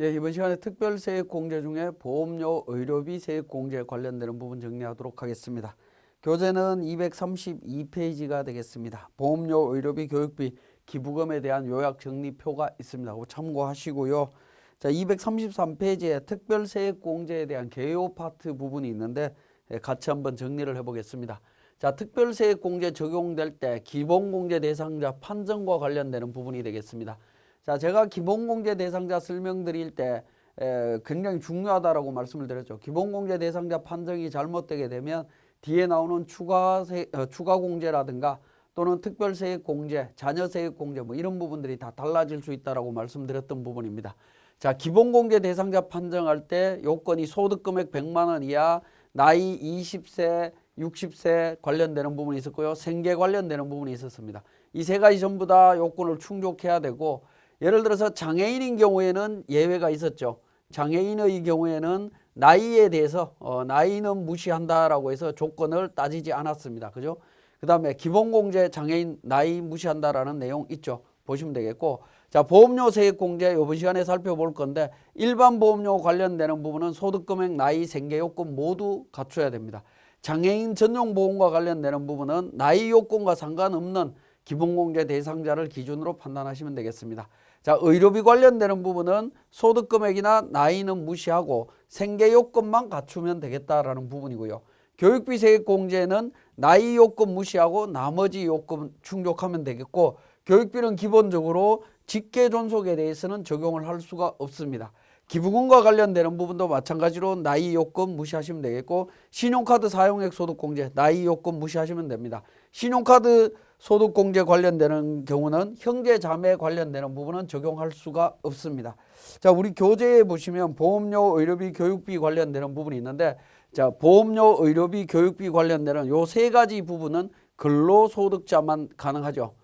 예, 이번 시간에 특별 세액 공제 중에 보험료 의료비 세액 공제 관련되는 부분 정리하도록 하겠습니다. 교재는 232페이지가 되겠습니다. 보험료 의료비 교육비 기부금에 대한 요약 정리표가 있습니다. 참고하시고요. 자, 233페이지에 특별 세액 공제에 대한 개요 파트 부분이 있는데 예, 같이 한번 정리를 해 보겠습니다. 자, 특별 세액 공제 적용될 때 기본 공제 대상자 판정과 관련되는 부분이 되겠습니다. 자, 제가 기본공제 대상자 설명드릴 때 에, 굉장히 중요하다라고 말씀을 드렸죠. 기본공제 대상자 판정이 잘못되게 되면 뒤에 나오는 추가 세, 어, 추가 공제라든가 또는 특별세액 공제, 자녀세액 공제 뭐 이런 부분들이 다 달라질 수 있다라고 말씀드렸던 부분입니다. 자, 기본공제 대상자 판정할 때 요건이 소득금액 100만 원 이하, 나이 20세, 60세 관련되는 부분이 있었고요. 생계 관련되는 부분이 있었습니다. 이 세 가지 전부 다 요건을 충족해야 되고 예를 들어서 장애인인 경우에는 예외가 있었죠. 장애인의 경우에는 나이에 대해서 어, 나이는 무시한다라고 해서 조건을 따지지 않았습니다. 그죠? 그 다음에 기본공제 장애인 나이 무시한다라는 내용 있죠. 보시면 되겠고 자 보험료 세액 공제 이번 시간에 살펴볼 건데 일반 보험료 관련되는 부분은 소득금액 나이 생계 요건 모두 갖춰야 됩니다. 장애인 전용 보험과 관련되는 부분은 나이 요건과 상관없는 기본공제 대상자를 기준으로 판단하시면 되겠습니다. 자, 의료비 관련되는 부분은 소득 금액이나 나이는 무시하고 생계 요건만 갖추면 되겠다라는 부분이고요. 교육비 세액 공제는 나이 요건 무시하고 나머지 요건 충족하면 되겠고 교육비는 기본적으로 직계 존속에 대해서는 적용을 할 수가 없습니다. 기부금과 관련되는 부분도 마찬가지로 나이 요건 무시하시면 되겠고 신용카드 사용액 소득 공제 나이 요건 무시하시면 됩니다. 신용카드 소득 공제 관련되는 경우는 형제 자매 관련되는 부분은 적용할 수가 없습니다. 자, 우리 교재에 보시면 보험료, 의료비, 교육비 관련되는 부분이 있는데 자, 보험료, 의료비, 교육비 관련되는 요 세 가지 부분은 근로소득자만 가능하죠.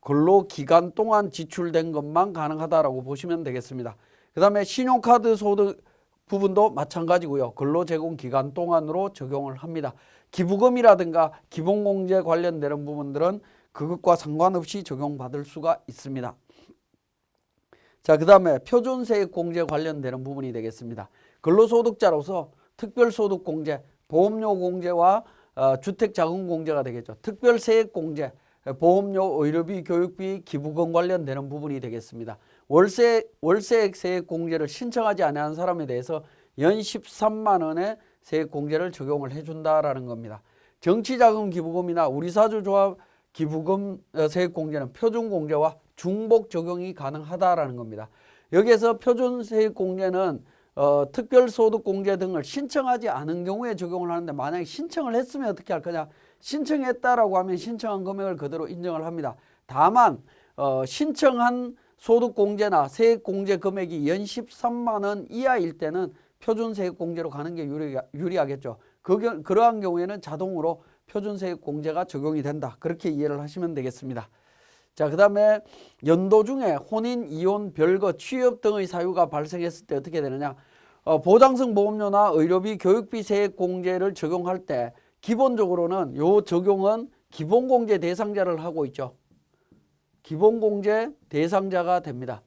근로 기간 동안 지출된 것만 가능하다라고 보시면 되겠습니다. 그 다음에 신용카드 소득 부분도 마찬가지고요. 근로 제공 기간 동안으로 적용을 합니다. 기부금이라든가 기본공제 관련되는 부분들은 그것과 상관없이 적용받을 수가 있습니다. 자, 그 다음에 표준세액 공제 관련되는 부분이 되겠습니다. 근로소득자로서 특별소득 공제, 보험료 공제와 어, 주택자금 공제가 되겠죠. 특별세액 공제, 보험료, 의료비, 교육비, 기부금 관련되는 부분이 되겠습니다. 월세 월세액 세액 공제를 신청하지 않은 사람에 대해서 연 13만 원의 세액 공제를 적용을 해준다라는 겁니다. 정치자금 기부금이나 우리사주조합 기부금 어, 세액 공제는 표준 공제와 중복 적용이 가능하다라는 겁니다. 여기에서 표준 세액 공제는 어, 특별소득 공제 등을 신청하지 않은 경우에 적용을 하는데 만약에 신청을 했으면 어떻게 할 거냐? 신청했다라고 하면 신청한 금액을 그대로 인정을 합니다. 다만 어, 신청한 소득 공제나 세액 공제 금액이 연 13만 원 이하일 때는 표준 세액 공제로 가는 게 유리, 유리하겠죠. 그, 경- 그러한 경우에는 자동으로 표준 세액 공제가 적용이 된다. 그렇게 이해를 하시면 되겠습니다. 자, 그 다음에 연도 중에 혼인, 이혼, 별거, 취업 등의 사유가 발생했을 때 어떻게 되느냐. 어, 보장성 보험료나 의료비, 교육비 세액 공제를 적용할 때 기본적으로는 요 적용은 기본공제 대상자를 하고 있죠. 기본공제 대상자가 됩니다.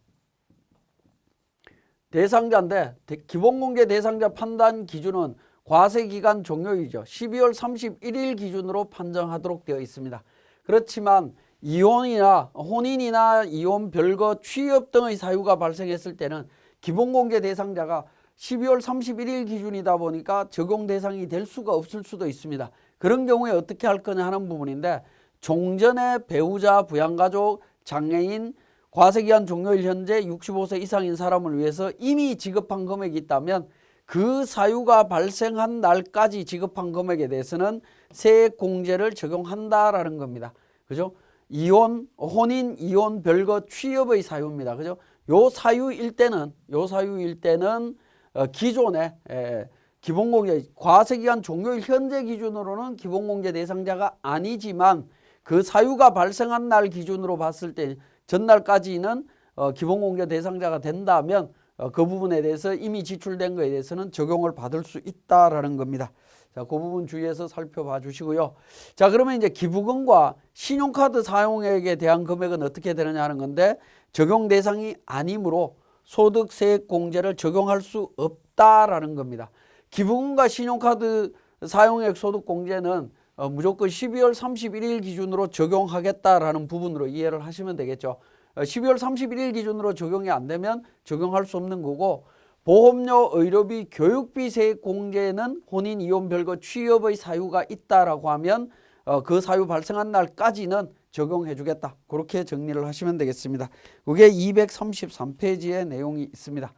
대상자인데 대- 기본공제 대상자 판단 기준은 과세 기간 종료일이죠. 12월 31일 기준으로 판정하도록 되어 있습니다. 그렇지만 이혼이나 혼인이나 이혼, 별거, 취업 등의 사유가 발생했을 때는 기본공제 대상자가 12월 31일 기준이다 보니까 적용 대상이 될 수가 없을 수도 있습니다. 그런 경우에 어떻게 할 거냐 하는 부분인데 종전의 배우자, 부양가족, 장애인, 과세기한 종료일 현재 65세 이상인 사람을 위해서 이미 지급한 금액이 있다면 그 사유가 발생한 날까지 지급한 금액에 대해서는 세액 공제를 적용한다라는 겁니다. 그죠? 이혼, 혼인, 이혼, 별거, 취업의 사유입니다. 그죠? 요 사유일 때는 요 사유일 때는 어, 기존의 에, 기본공제 과세기간 종료일 현재 기준으로는 기본공제 대상자가 아니지만 그 사유가 발생한 날 기준으로 봤을 때 전날까지는 어, 기본공제 대상자가 된다면 어, 그 부분에 대해서 이미 지출된 거에 대해서는 적용을 받을 수 있다라는 겁니다. 자, 그 부분 주의해서 살펴봐 주시고요. 자, 그러면 이제 기부금과 신용카드 사용액에 대한 금액은 어떻게 되느냐 하는 건데 적용 대상이 아니므로 소득세액공제를 적용할 수 없다라는 겁니다. 기부금과 신용카드 사용액 소득공제는 어, 무조건 12월 31일 기준으로 적용하겠다라는 부분으로 이해를 하시면 되겠죠. 어, 12월 31일 기준으로 적용이 안 되면 적용할 수 없는 거고 보험료, 의료비, 교육비 세액 공제는 혼인, 이혼, 별거, 취업의 사유가 있다라고 하면 어, 그 사유 발생한 날까지는 적용해 주겠다. 그렇게 정리를 하시면 되겠습니다. 그게 233페이지의 내용이 있습니다.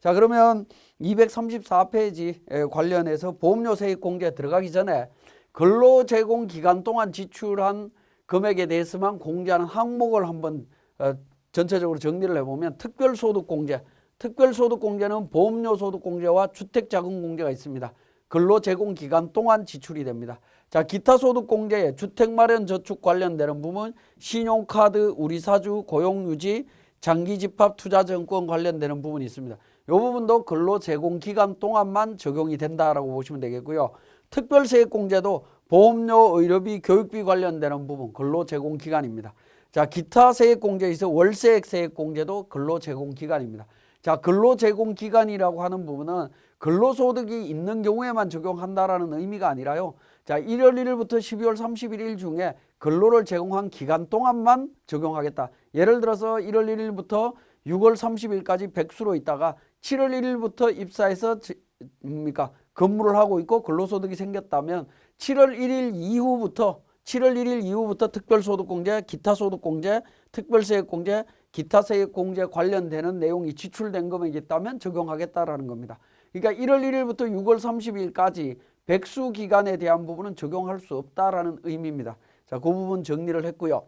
자, 그러면 234페이지 관련해서 보험료 세액 공제 들어가기 전에 근로 제공 기간 동안 지출한 금액에 대해서만 공제하는 항목을 한번 어, 전체적으로 정리를 해보면 특별소득공제, 특별소득공제는 보험료 소득공제와 주택자금공제가 있습니다. 근로 제공 기간 동안 지출이 됩니다. 자, 기타 소득 공제에 주택 마련 저축 관련되는 부분, 신용카드, 우리 사주, 고용 유지, 장기 집합 투자 증권 관련되는 부분이 있습니다. 이 부분도 근로 제공 기간 동안만 적용이 된다라고 보시면 되겠고요. 특별세액 공제도 보험료, 의료비, 교육비 관련되는 부분 근로 제공 기간입니다. 자, 기타 세액 공제에서 월세액 세액 공제도 근로 제공 기간입니다. 자, 근로 제공 기간이라고 하는 부분은 근로소득이 있는 경우에만 적용한다라는 의미가 아니라요. 자, 1월 1일부터 12월 31일 중에 근로를 제공한 기간 동안만 적용하겠다. 예를 들어서 1월 1일부터 6월 30일까지 백수로 있다가 7월 1일부터 입사해서 뭡니까 근무를 하고 있고 근로소득이 생겼다면 7월 1일 이후부터 7월 1일 이후부터 특별소득공제, 기타소득공제, 특별세액공제, 기타세액공제 관련되는 내용이 지출된 금액이 있다면 적용하겠다라는 겁니다. 그러니까 1월 1일부터 6월 30일까지 백수 기간에 대한 부분은 적용할 수 없다라는 의미입니다. 자, 그 부분 정리를 했고요.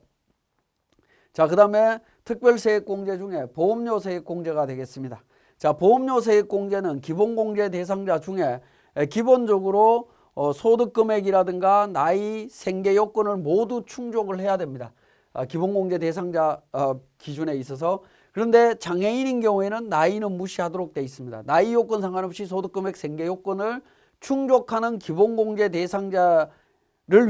자, 그 다음에 특별세액공제 중에 보험료세액공제가 되겠습니다. 자, 보험료세액공제는 기본공제 대상자 중에 기본적으로 어, 소득 금액이라든가 나이, 생계 요건을 모두 충족을 해야 됩니다. 아, 기본공제 대상자 어, 기준에 있어서 그런데 장애인인 경우에는 나이는 무시하도록 되어 있습니다. 나이 요건 상관없이 소득 금액 생계 요건을 충족하는 기본공제 대상자를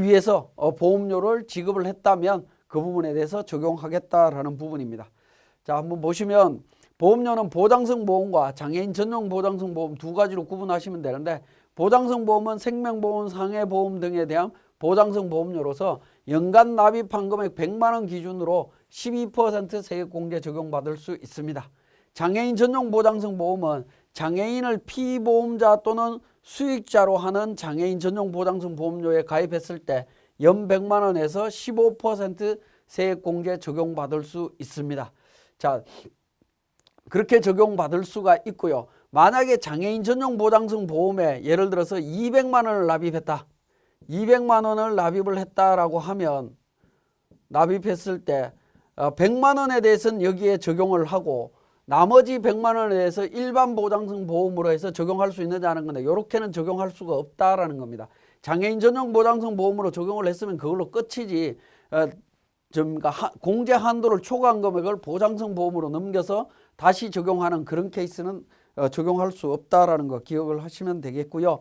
위해서 어, 보험료를 지급을 했다면 그 부분에 대해서 적용하겠다라는 부분입니다. 자, 한번 보시면 보험료는 보장성 보험과 장애인 전용 보장성 보험 두 가지로 구분하시면 되는데 보장성 보험은 생명보험, 상해보험 등에 대한 보장성 보험료로서 연간 납입한 금액 100만 원 기준으로 12% 세액 공제 적용받을 수 있습니다. 장애인 전용 보장성 보험은 장애인을 피보험자 또는 수익자로 하는 장애인 전용 보장성 보험료에 가입했을 때 연 100만 원에서 15% 세액 공제 적용받을 수 있습니다. 자, 그렇게 적용받을 수가 있고요. 만약에 장애인 전용 보장성 보험에 예를 들어서 200만 원을 납입했다. 200만 원을 납입을 했다라고 하면 납입했을 때 100만 어, 원에 대해서는 여기에 적용을 하고 나머지 100만 원에 대해서 일반 보장성 보험으로 해서 적용할 수 있느냐는 건데 이렇게는 적용할 수가 없다라는 겁니다. 장애인 전용 보장성 보험으로 적용을 했으면 그걸로 끝이지 어, 좀 그러니까 공제 한도를 초과한 금액을 보장성 보험으로 넘겨서 다시 적용하는 그런 케이스는 어, 적용할 수 없다라는 거 기억을 하시면 되겠고요.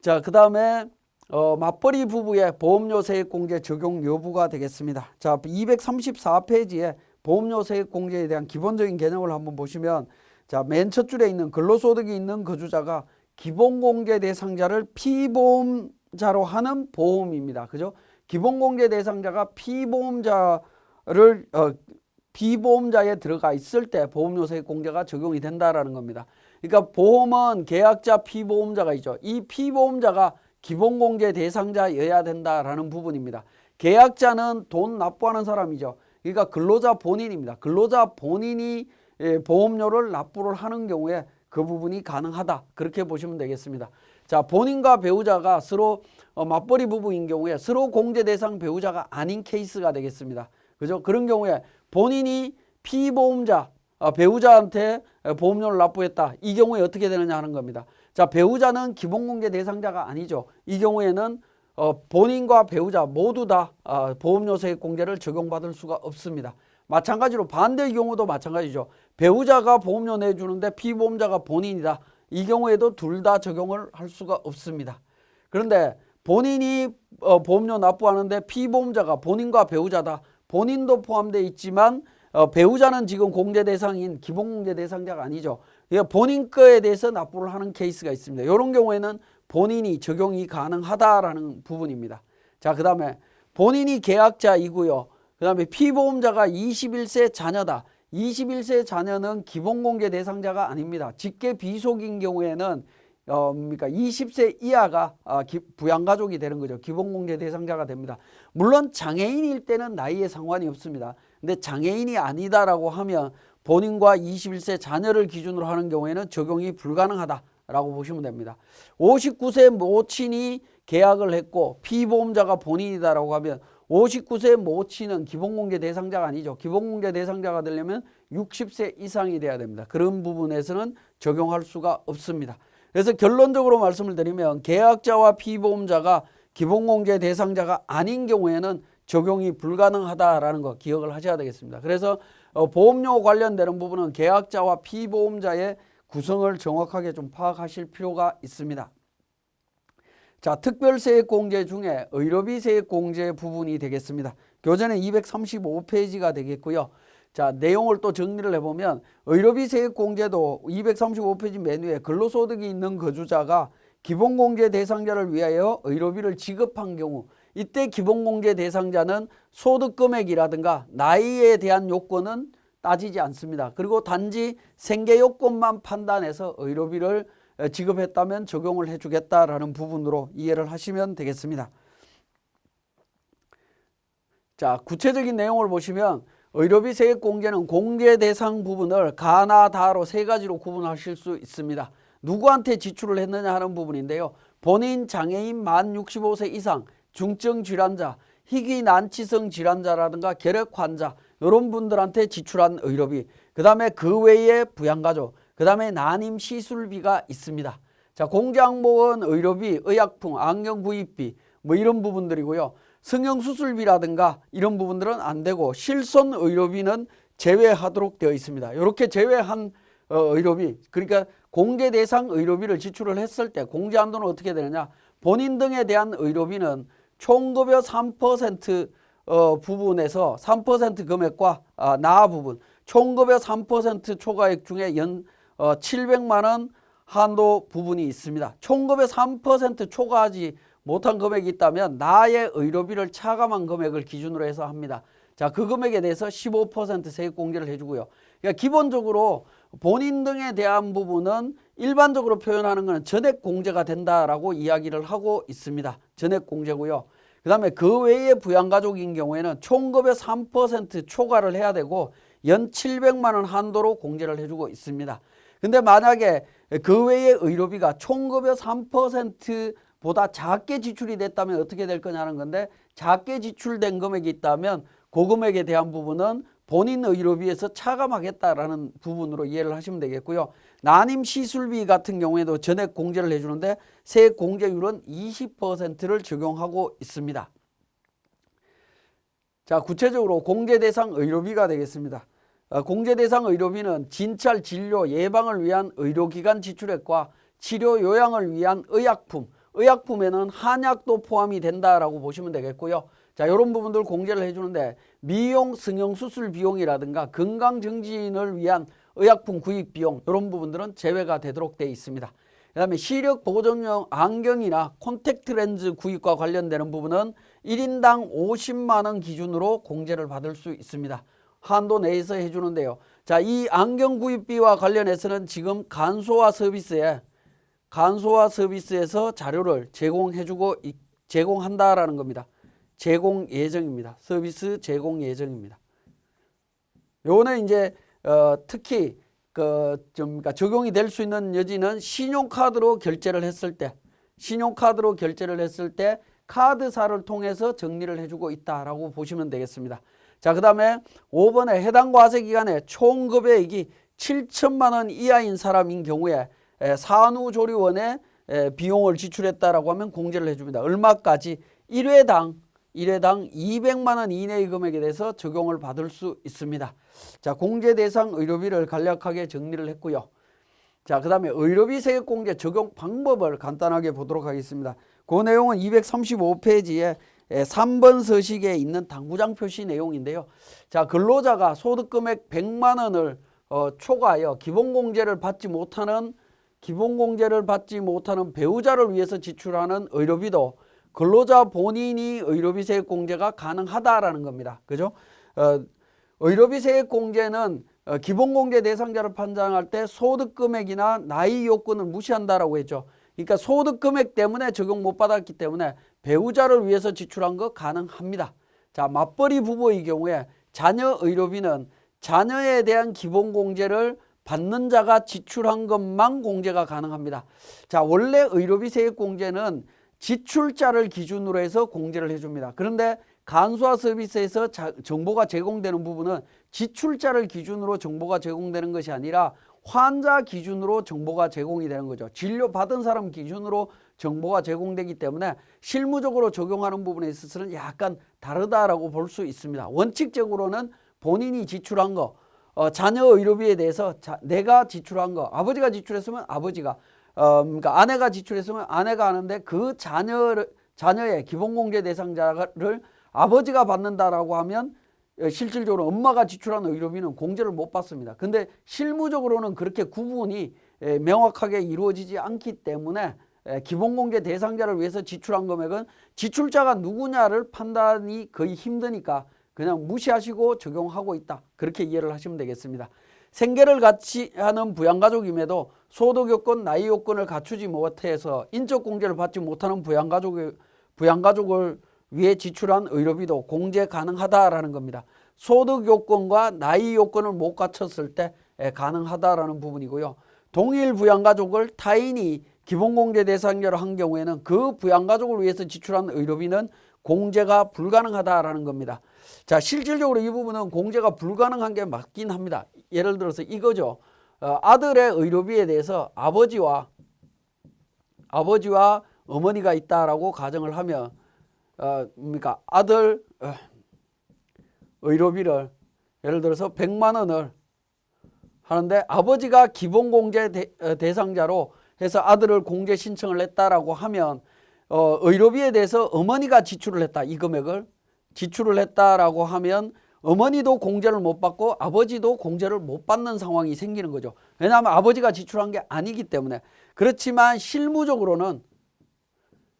자, 그 다음에 어, 맞벌이 부부의 보험료 세액 공제 적용 여부가 되겠습니다. 자, 234페이지에 보험료 세액 공제에 대한 기본적인 개념을 한번 보시면 자, 맨 첫 줄에 있는 근로소득이 있는 거주자가 기본공제 대상자를 피보험자로 하는 보험입니다. 그죠? 기본공제 대상자가 피보험자를 어, 비보험자에 들어가 있을 때 보험료 세액 공제가 적용이 된다라는 겁니다. 그러니까 보험은 계약자 피보험자가 있죠. 이 피보험자가 기본공제 대상자여야 된다라는 부분입니다. 계약자는 돈 납부하는 사람이죠. 그러니까 근로자 본인입니다. 근로자 본인이 예, 보험료를 납부를 하는 경우에 그 부분이 가능하다. 그렇게 보시면 되겠습니다. 자, 본인과 배우자가 서로 어, 맞벌이 부부인 경우에 서로 공제 대상 배우자가 아닌 케이스가 되겠습니다. 그죠? 그런 경우에 본인이 피보험자, 어, 배우자한테 보험료를 납부했다. 이 경우에 어떻게 되느냐 하는 겁니다. 자, 배우자는 기본공제 대상자가 아니죠. 이 경우에는 어, 본인과 배우자 모두 다 어, 보험료 세액 공제를 적용받을 수가 없습니다. 마찬가지로 반대의 경우도 마찬가지죠. 배우자가 보험료 내주는데 피보험자가 본인이다. 이 경우에도 둘 다 적용을 할 수가 없습니다. 그런데 본인이 어, 보험료 납부하는데 피보험자가 본인과 배우자다. 본인도 포함되어 있지만 어, 배우자는 지금 공제 대상인 기본 공제 대상자가 아니죠. 그러니까 본인 거에 대해서 납부를 하는 케이스가 있습니다. 이런 경우에는 본인이 적용이 가능하다라는 부분입니다. 자, 그 다음에 본인이 계약자이고요. 그 다음에 피보험자가 21세 자녀다. 21세 자녀는 기본 공제 대상자가 아닙니다. 직계 비속인 경우에는 어, 뭡니까 20세 이하가 아, 기, 부양가족이 되는 거죠. 기본공제 대상자가 됩니다. 물론 장애인일 때는 나이에 상관이 없습니다. 근데 장애인이 아니다라고 하면 본인과 21세 자녀를 기준으로 하는 경우에는 적용이 불가능하다라고 보시면 됩니다. 59세 모친이 계약을 했고 피보험자가 본인이다라고 하면 59세 모친은 기본공제 대상자가 아니죠. 기본공제 대상자가 되려면 60세 이상이 돼야 됩니다. 그런 부분에서는 적용할 수가 없습니다. 그래서 결론적으로 말씀을 드리면 계약자와 피보험자가 기본공제 대상자가 아닌 경우에는 적용이 불가능하다라는 거 기억을 하셔야 되겠습니다. 그래서 어, 보험료 관련되는 부분은 계약자와 피보험자의 구성을 정확하게 좀 파악하실 필요가 있습니다. 자, 특별세액공제 중에 의료비 세액공제 부분이 되겠습니다. 교재는 235페이지가 되겠고요. 자, 내용을 또 정리를 해보면 의료비 세액 공제도 235페이지 메뉴에 근로소득이 있는 거주자가 기본공제 대상자를 위하여 의료비를 지급한 경우 이때 기본공제 대상자는 소득 금액이라든가 나이에 대한 요건은 따지지 않습니다. 그리고 단지 생계 요건만 판단해서 의료비를 지급했다면 적용을 해주겠다라는 부분으로 이해를 하시면 되겠습니다. 자, 구체적인 내용을 보시면 의료비 세액 공제는 공제 대상 부분을 가나 다로 세 가지로 구분하실 수 있습니다. 누구한테 지출을 했느냐 하는 부분인데요. 본인 장애인 만 65세 이상 중증 질환자, 희귀 난치성 질환자라든가 결핵 환자 이런 분들한테 지출한 의료비, 그 다음에 그 외에 부양가족, 그 다음에 난임 시술비가 있습니다. 자, 공장보건 의료비, 의약품, 안경 구입비 뭐 이런 부분들이고요. 성형수술비라든가 이런 부분들은 안 되고 실손 의료비는 제외하도록 되어 있습니다. 이렇게 제외한 어, 의료비 그러니까 공제 대상 의료비를 지출을 했을 때 공제 한도는 어떻게 되느냐 본인 등에 대한 의료비는 총급여 3% 어, 부분에서 3% 금액과 아, 나 부분 총급여 3% 초과액 중에 연 어, 700만 원 한도 부분이 있습니다. 총급여 3% 초과하지 못한 금액이 있다면 나의 의료비를 차감한 금액을 기준으로 해서 합니다. 자, 그 금액에 대해서 15% 세액 공제를 해주고요. 그러니까 기본적으로 본인 등에 대한 부분은 일반적으로 표현하는 것은 전액 공제가 된다라고 이야기를 하고 있습니다. 전액 공제고요. 그 다음에 그 외에 부양가족인 경우에는 총급의 3% 초과를 해야 되고 연 700만 원 한도로 공제를 해주고 있습니다. 근데 만약에 그 외에 의료비가 총급의 3% 보다 작게 지출이 됐다면 어떻게 될 거냐는 건데 작게 지출된 금액이 있다면 그 금액에 대한 부분은 본인 의료비에서 차감하겠다라는 부분으로 이해를 하시면 되겠고요. 난임 시술비 같은 경우에도 전액 공제를 해주는데 세액 공제율은 20%를 적용하고 있습니다. 자, 구체적으로 공제 대상 의료비가 되겠습니다. 어, 공제 대상 의료비는 진찰 진료 예방을 위한 의료기관 지출액과 치료 요양을 위한 의약품, 의약품에는 한약도 포함이 된다라고 보시면 되겠고요. 자, 이런 부분들 공제를 해주는데 미용, 성형 수술 비용이라든가 건강 증진을 위한 의약품 구입 비용 이런 부분들은 제외가 되도록 되어 있습니다. 그다음에 시력 보정용 안경이나 콘택트 렌즈 구입과 관련되는 부분은 1인당 50만 원 기준으로 공제를 받을 수 있습니다. 한도 내에서 해주는데요. 자, 이 안경 구입비와 관련해서는 지금 간소화 서비스에 간소화 서비스에서 자료를 제공해주고 제공한다라는 겁니다. 제공 예정입니다. 서비스 제공 예정입니다. 요거는 이제 어, 특히 그좀 그러니까 적용이 될 수 있는 여지는 신용카드로 결제를 했을 때, 신용카드로 결제를 했을 때 카드사를 통해서 정리를 해주고 있다라고 보시면 되겠습니다. 자, 그 다음에 5번에 해당 과세 기간에 총 급여액이 7천만 원 이하인 사람인 경우에 산후조리원에 비용을 지출했다라고 하면 공제를 해줍니다. 얼마까지? 1회당 1회당 200만 원 이내의 금액에 대해서 적용을 받을 수 있습니다. 자, 공제 대상 의료비를 간략하게 정리를 했고요. 자, 그 다음에 의료비 세액 공제 적용 방법을 간단하게 보도록 하겠습니다. 그 내용은 235페이지에 에, 3번 서식에 있는 당구장 표시 내용인데요. 자, 근로자가 소득 금액 100만 원을 어, 초과하여 기본 공제를 받지 못하는 기본 공제를 받지 못하는 배우자를 위해서 지출하는 의료비도 근로자 본인이 의료비 세액 공제가 가능하다라는 겁니다. 그죠? 어, 의료비 세액 공제는 어, 기본 공제 대상자를 판단할 때 소득 금액이나 나이 요건을 무시한다라고 했죠. 그러니까 소득 금액 때문에 적용 못 받았기 때문에 배우자를 위해서 지출한 거 가능합니다. 자, 맞벌이 부부의 경우에 자녀 의료비는 자녀에 대한 기본 공제를 받는 자가 지출한 것만 공제가 가능합니다. 자, 원래 의료비 세액 공제는 지출자를 기준으로 해서 공제를 해줍니다. 그런데 간소화 서비스에서 자, 정보가 제공되는 부분은 지출자를 기준으로 정보가 제공되는 것이 아니라 환자 기준으로 정보가 제공이 되는 거죠. 진료 받은 사람 기준으로 정보가 제공되기 때문에 실무적으로 적용하는 부분에 있어서는 약간 다르다라고 볼 수 있습니다. 원칙적으로는 본인이 지출한 거, 어, 자녀 의료비에 대해서 자, 내가 지출한 거, 아버지가 지출했으면 아버지가, 어, 그러니까 아내가 지출했으면 아내가 하는데 그 자녀를 자녀의 기본공제 대상자를 아버지가 받는다라고 하면 어, 실질적으로 엄마가 지출한 의료비는 공제를 못 받습니다. 근데 실무적으로는 그렇게 구분이 에, 명확하게 이루어지지 않기 때문에 에, 기본공제 대상자를 위해서 지출한 금액은 지출자가 누구냐를 판단이 거의 힘드니까 그냥 무시하시고 적용하고 있다. 그렇게 이해를 하시면 되겠습니다. 생계를 같이 하는 부양가족임에도 소득 요건, 나이 요건을 갖추지 못해서 인적 공제를 받지 못하는 부양가족, 부양가족을 위해 지출한 의료비도 공제 가능하다라는 겁니다. 소득 요건과 나이 요건을 못 갖췄을 때 에, 가능하다라는 부분이고요. 동일 부양가족을 타인이 기본공제 대상자로 한 경우에는 그 부양가족을 위해서 지출한 의료비는 공제가 불가능하다라는 겁니다. 자, 실질적으로 이 부분은 공제가 불가능한 게 맞긴 합니다. 예를 들어서 이거죠. 어, 아들의 의료비에 대해서 아버지와 아버지와 어머니가 있다라고 가정을 하면 어, 그러니까 아들 어, 의료비를 예를 들어서 100만 원을 하는데 아버지가 기본 공제 대, 어, 대상자로 해서 아들을 공제 신청을 했다라고 하면 어, 의료비에 대해서 어머니가 지출을 했다 이 금액을 지출을 했다라고 하면 어머니도 공제를 못 받고 아버지도 공제를 못 받는 상황이 생기는 거죠. 왜냐하면 아버지가 지출한 게 아니기 때문에 그렇지만 실무적으로는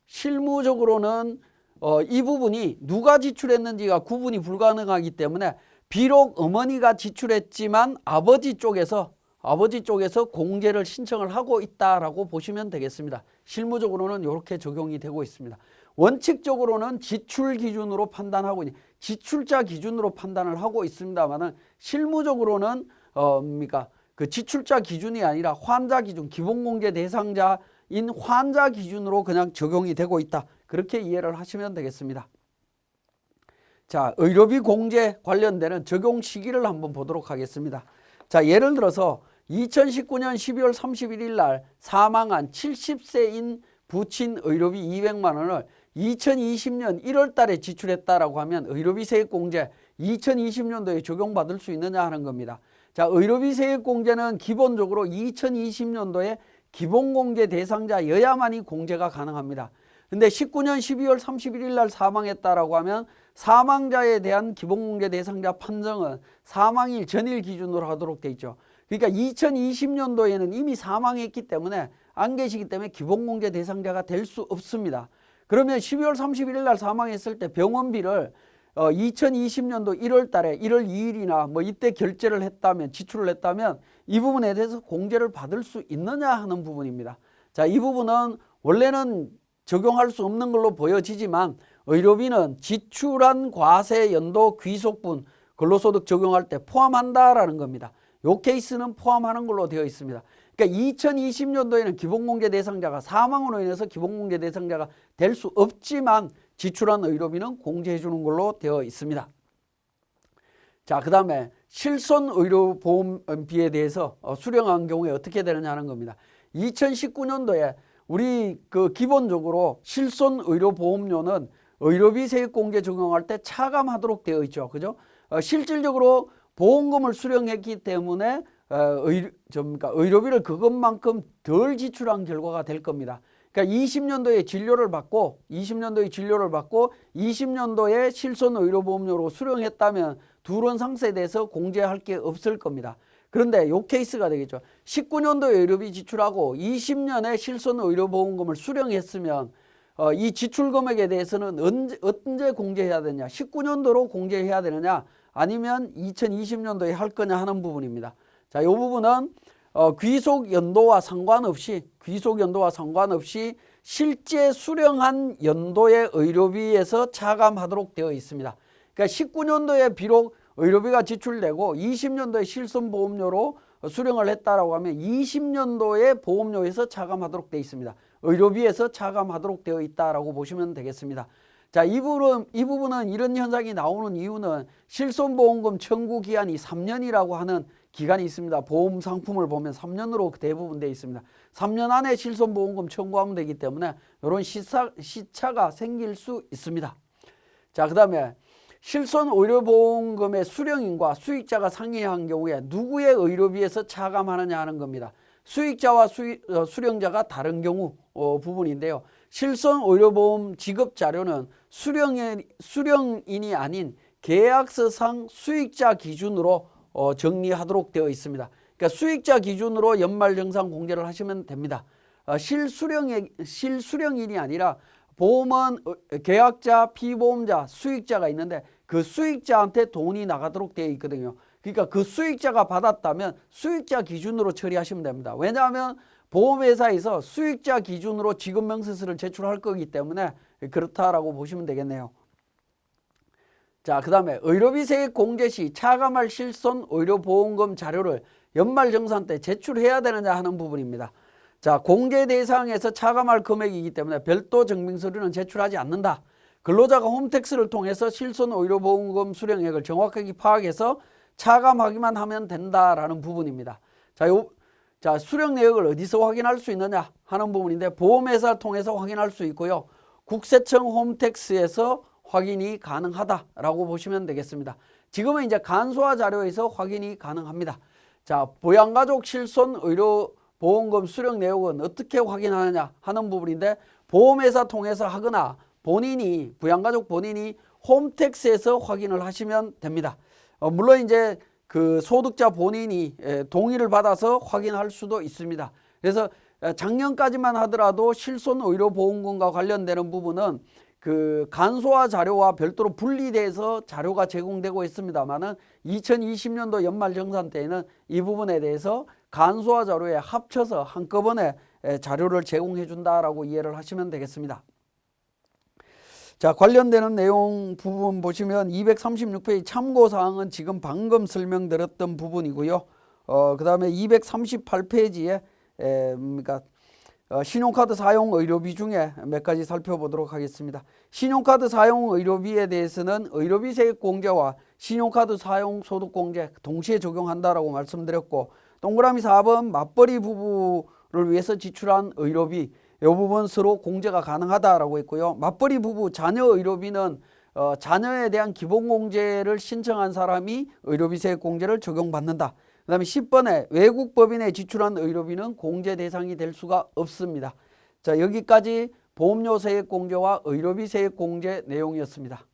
실무적으로는 어, 이 부분이 누가 지출했는지가 구분이 불가능하기 때문에 비록 어머니가 지출했지만 아버지 쪽에서 아버지 쪽에서 공제를 신청을 하고 있다라고 보시면 되겠습니다. 실무적으로는 이렇게 적용이 되고 있습니다. 원칙적으로는 지출 기준으로 판단하고 지출자 기준으로 판단을 하고 있습니다만은 실무적으로는 어 뭡니까 그 지출자 기준이 아니라 환자 기준 기본공제 대상자인 환자 기준으로 그냥 적용이 되고 있다 그렇게 이해를 하시면 되겠습니다. 자 의료비 공제 관련되는 적용 시기를 한번 보도록 하겠습니다. 자 예를 들어서 2019년 12월 31일 날 사망한 70세인 부친 의료비 200만 원을 2020년 1월 달에 지출했다라고 하면 의료비 세액 공제 2020년도에 적용받을 수 있느냐 하는 겁니다. 자, 의료비 세액 공제는 기본적으로 2020년도에 기본 공제 대상자여야만이 공제가 가능합니다. 근데 19년 12월 31일 날 사망했다라고 하면 사망자에 대한 기본 공제 대상자 판정은 사망일 전일 기준으로 하도록 돼 있죠. 그러니까 2020년도에는 이미 사망했기 때문에 안 계시기 때문에 기본 공제 대상자가 될 수 없습니다. 그러면 12월 31일 날 사망했을 때 병원비를 어, 2020년도 1월 달에 1월 2일이나 뭐 이때 결제를 했다면 지출을 했다면 이 부분에 대해서 공제를 받을 수 있느냐 하는 부분입니다. 자, 이 부분은 원래는 적용할 수 없는 걸로 보여지지만 의료비는 지출한 과세 연도 귀속분 근로소득 적용할 때 포함한다라는 겁니다. 요 케이스는 포함하는 걸로 되어 있습니다. 그러니까 2020년도에는 기본공제 대상자가 사망으로 인해서 기본공제 대상자가 될 수 없지만 지출한 의료비는 공제해 주는 걸로 되어 있습니다. 자, 그 다음에 실손 의료 보험비에 대해서 어, 수령한 경우에 어떻게 되느냐 하는 겁니다. 2019년도에 우리 그 기본적으로 실손 의료 보험료는 의료비 세액 공제 적용할 때 차감하도록 되어 있죠. 그죠? 어, 실질적으로 보험금을 수령했기 때문에 어, 의, 좀, 그러니까 의료비를 그것만큼 덜 지출한 결과가 될 겁니다. 그러니까 20년도에 진료를 받고 20년도에 진료를 받고 20년도에 실손 의료보험료로 수령했다면 둘은 상세에 대해서 공제할 게 없을 겁니다. 그런데 요 케이스가 되겠죠. 19년도에 의료비 지출하고 20년에 실손 의료보험금을 수령했으면 어, 이 지출 금액에 대해서는 언제, 언제 공제해야 되냐? 19년도로 공제해야 되느냐? 아니면 2020년도에 할 거냐 하는 부분입니다. 자, 이 부분은 어, 귀속 연도와 상관없이 귀속 연도와 상관없이 실제 수령한 연도의 의료비에서 차감하도록 되어 있습니다. 그러니까 19년도에 비록 의료비가 지출되고 20년도에 실손보험료로 수령을 했다라고 하면 20년도에 보험료에서 차감하도록 되어 있습니다. 의료비에서 차감하도록 되어 있다라고 보시면 되겠습니다. 자, 이 부분은, 이 부분은 이런 현상이 나오는 이유는 실손보험금 청구 기한이 3년이라고 하는 기간이 있습니다. 보험 상품을 보면 3년으로 대부분 되어 있습니다. 3년 안에 실손보험금 청구하면 되기 때문에 이런 시차, 시차가 생길 수 있습니다. 자, 그 다음에 실손 의료보험금의 수령인과 수익자가 상이한 경우에 누구의 의료비에서 차감하느냐 하는 겁니다. 수익자와 수, 어, 수령자가 다른 경우 어, 부분인데요. 실손 의료보험 지급 자료는 수령인, 수령인이 아닌 계약서상 수익자 기준으로 어, 정리하도록 되어 있습니다. 그러니까 수익자 기준으로 연말 정산 공제를 하시면 됩니다. 어, 실수령의 실수령인이 아니라 보험은 어, 계약자, 피보험자, 수익자가 있는데 그 수익자한테 돈이 나가도록 되어 있거든요. 그러니까 그 수익자가 받았다면 수익자 기준으로 처리하시면 됩니다. 왜냐하면 보험회사에서 수익자 기준으로 지급 명세서를 제출할 거기 때문에 그렇다라고 보시면 되겠네요. 자, 그 다음에 의료비 세액 공제 시 차감할 실손 의료보험금 자료를 연말정산 때 제출해야 되느냐 하는 부분입니다. 자, 공제 대상에서 차감할 금액이기 때문에 별도 증빙서류는 제출하지 않는다. 근로자가 홈택스를 통해서 실손 의료보험금 수령액을 정확하게 파악해서 차감하기만 하면 된다라는 부분입니다. 자, 요, 자, 수령 내역을 어디서 확인할 수 있느냐 하는 부분인데 보험회사 통해서 확인할 수 있고요. 국세청 홈택스에서 확인이 가능하다라고 보시면 되겠습니다. 지금은 이제 간소화 자료에서 확인이 가능합니다. 자, 부양가족 실손 의료 보험금 수령 내역은 어떻게 확인하느냐 하는 부분인데 보험회사 통해서 하거나 본인이 부양가족 본인이 홈택스에서 확인을 하시면 됩니다. 어, 물론 이제 그 소득자 본인이 에, 동의를 받아서 확인할 수도 있습니다. 그래서 에, 작년까지만 하더라도 실손 의료 보험금과 관련되는 부분은 그 간소화 자료와 별도로 분리돼서 자료가 제공되고 있습니다만은 2020년도 연말 정산 때에는 이 부분에 대해서 간소화 자료에 합쳐서 한꺼번에 에, 자료를 제공해 준다라고 이해를 하시면 되겠습니다. 자, 관련되는 내용 부분 보시면 236페이지 참고 사항은 지금 방금 설명드렸던 부분이고요. 어, 그다음에 238페이지에 에, 그러니까 어, 신용카드 사용 의료비 중에 몇 가지 살펴보도록 하겠습니다. 신용카드 사용 의료비에 대해서는 의료비 세액 공제와 신용카드 사용 소득 공제 동시에 적용한다라고 말씀드렸고 동그라미 4번 맞벌이 부부를 위해서 지출한 의료비 이 부분 서로 공제가 가능하다라고 했고요. 맞벌이 부부 자녀 의료비는 어, 자녀에 대한 기본 공제를 신청한 사람이 의료비 세액 공제를 적용받는다. 그 다음에 10번에 외국 법인에 지출한 의료비는 공제 대상이 될 수가 없습니다. 자, 여기까지 보험료 세액 공제와 의료비 세액 공제 내용이었습니다.